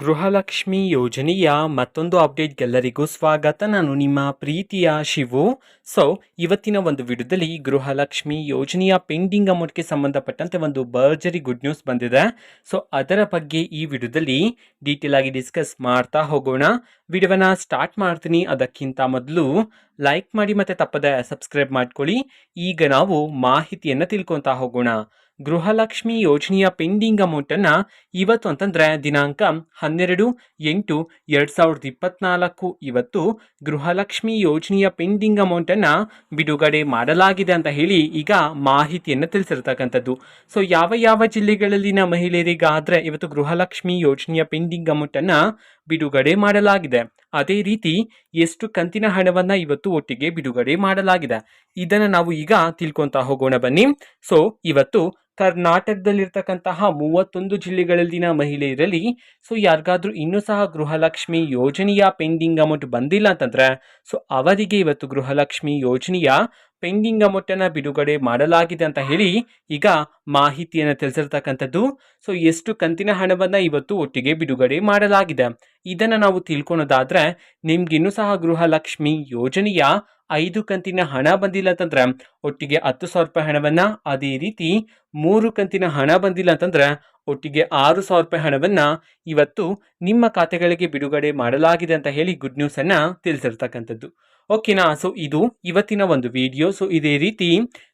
ಗೃಹಲಕ್ಷ್ಮಿ ಯೋಜನೆಯ ಮತ್ತೊಂದು ಅಪ್ಡೇಟ್ಗೆಲ್ಲರಿಗೂ ಸ್ವಾಗತ. ನಾನು ನಿಮ್ಮ ಪ್ರೀತಿಯ ಶಿವು. ಸೊ ಇವತ್ತಿನ ಒಂದು ವಿಡಿಯೋದಲ್ಲಿ ಗೃಹಲಕ್ಷ್ಮಿ ಯೋಜನೆಯ ಪೆಂಡಿಂಗ್ ಅಮೌಂಟ್ಗೆ ಸಂಬಂಧಪಟ್ಟಂತೆ ಒಂದು ಭರ್ಜರಿ ಗುಡ್ ನ್ಯೂಸ್ ಬಂದಿದೆ. ಸೊ ಅದರ ಬಗ್ಗೆ ಈ ವಿಡಿಯೋದಲ್ಲಿ ಡೀಟೇಲ್ ಆಗಿ ಡಿಸ್ಕಸ್ ಮಾಡ್ತಾ ಹೋಗೋಣ. ವಿಡಿಯೋನ ಸ್ಟಾರ್ಟ್ ಮಾಡ್ತೀನಿ. ಅದಕ್ಕಿಂತ ಮೊದಲು ಲೈಕ್ ಮಾಡಿ ಮತ್ತೆ ತಪ್ಪದೆ ಸಬ್ಸ್ಕ್ರೈಬ್ ಮಾಡ್ಕೊಳ್ಳಿ. ಈಗ ನಾವು ಮಾಹಿತಿಯನ್ನು ತಿಳ್ಕೊತಾ ಹೋಗೋಣ. ಗೃಹಲಕ್ಷ್ಮಿ ಯೋಜನೆಯ ಪೆಂಡಿಂಗ್ ಅಮೌಂಟನ್ನು ಇವತ್ತು ಅಂತಂದರೆ ದಿನಾಂಕ ಹನ್ನೆರಡು, ಎಂಟು, ಎರಡು ಸಾವಿರದ ಇಪ್ಪತ್ನಾಲ್ಕು. ಇವತ್ತು ಗೃಹಲಕ್ಷ್ಮಿ ಯೋಜನೆಯ ಪೆಂಡಿಂಗ್ ಅಮೌಂಟನ್ನು ಬಿಡುಗಡೆ ಮಾಡಲಾಗಿದೆ ಅಂತ ಹೇಳಿ ಈಗ ಮಾಹಿತಿಯನ್ನು ತಿಳಿಸಿರ್ತಕ್ಕಂಥದ್ದು. ಸೊ ಯಾವ ಯಾವ ಜಿಲ್ಲೆಗಳಲ್ಲಿನ ಮಹಿಳೆಯರಿಗಾದರೆ ಇವತ್ತು ಗೃಹಲಕ್ಷ್ಮಿ ಯೋಜನೆಯ ಪೆಂಡಿಂಗ್ ಅಮೌಂಟನ್ನು ಬಿಡುಗಡೆ ಮಾಡಲಾಗಿದೆ. ಅದೇ ರೀತಿ ಎಷ್ಟು ಕಂತಿನ ಹಣವನ್ನು ಇವತ್ತು ಒಟ್ಟಿಗೆ ಬಿಡುಗಡೆ ಮಾಡಲಾಗಿದೆ. ಇದನ್ನು ನಾವು ಈಗ ತಿಳ್ಕೊಂತ ಹೋಗೋಣ ಬನ್ನಿ. ಸೊ ಇವತ್ತು ಕರ್ನಾಟಕದಲ್ಲಿರ್ತಕ್ಕಂತಹ ಮೂವತ್ತೊಂದು ಜಿಲ್ಲೆಗಳಲ್ಲಿನ ಮಹಿಳೆಯರಲ್ಲಿ ಸೊ ಯಾರಿಗಾದ್ರೂ ಇನ್ನೂ ಸಹ ಗೃಹಲಕ್ಷ್ಮಿ ಯೋಜನೆಯ ಪೆಂಡಿಂಗ್ ಅಮೌಂಟ್ ಬಂದಿಲ್ಲ ಅಂತಂದ್ರೆ ಸೊ ಅವರಿಗೆ ಇವತ್ತು ಗೃಹಲಕ್ಷ್ಮಿ ಯೋಜನೆಯ ಪೆಂಡಿಂಗ್ ಅಮೌಂಟನ್ನು ಬಿಡುಗಡೆ ಮಾಡಲಾಗಿದೆ ಅಂತ ಹೇಳಿ ಈಗ ಮಾಹಿತಿಯನ್ನು ತಿಳಿಸಿರ್ತಕ್ಕಂಥದ್ದು. ಸೊ ಎಷ್ಟು ಕಂತಿನ ಹಣವನ್ನು ಇವತ್ತು ಒಟ್ಟಿಗೆ ಬಿಡುಗಡೆ ಮಾಡಲಾಗಿದೆ. ಇದನ್ನು ನಾವು ತಿಳ್ಕೊಳೋದಾದ್ರೆ, ನಿಮ್ಗಿನ್ನೂ ಸಹ ಗೃಹಲಕ್ಷ್ಮಿ ಯೋಜನೆಯ ಐದು ಕಂತಿನ ಹಣ ಬಂದಿಲ್ಲ ಅಂತಂದ್ರೆ, ಒಟ್ಟಿಗೆ ಹತ್ತು ಸಾವಿರ ರೂಪಾಯಿ ಹಣವನ್ನು ಅದೇ ರೀತಿ ಮೂರು ಕಂತಿನ ಹಣ ಬಂದಿಲ್ಲ ಅಂತಂದ್ರೆ, ಒಟ್ಟಿಗೆ ಆರು ಸಾವಿರ ರೂಪಾಯಿ ಹಣವನ್ನು ಇವತ್ತು ನಿಮ್ಮ ಖಾತೆಗಳಿಗೆ ಬಿಡುಗಡೆ ಮಾಡಲಾಗಿದೆ ಅಂತ ಹೇಳಿ ಗುಡ್ ನ್ಯೂಸನ್ನು ತಿಳಿಸಿರ್ತಕ್ಕಂಥದ್ದು. ಓಕೆನಾ ಸೊ ಇದು ಇವತ್ತಿನ ಒಂದು ವಿಡಿಯೋ ಸೊ ಇದೇ ರೀತಿ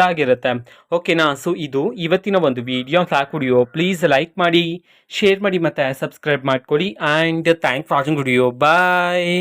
ತಿಳ್ಕೊಬೋದಾಗಿರುತ್ತೆ ಓಕೆನಾ ಸೊ ಇದು ಇವತ್ತಿನ ಒಂದು video vlog video please like ಮಾಡಿ ಶೇರ್ ಮಾಡಿ ಮತ್ತೆ ಸಬ್ಸ್ಕ್ರೈಬ್ ಮಾಡ್ಕೊಳ್ಳಿ. And thanks watching video bye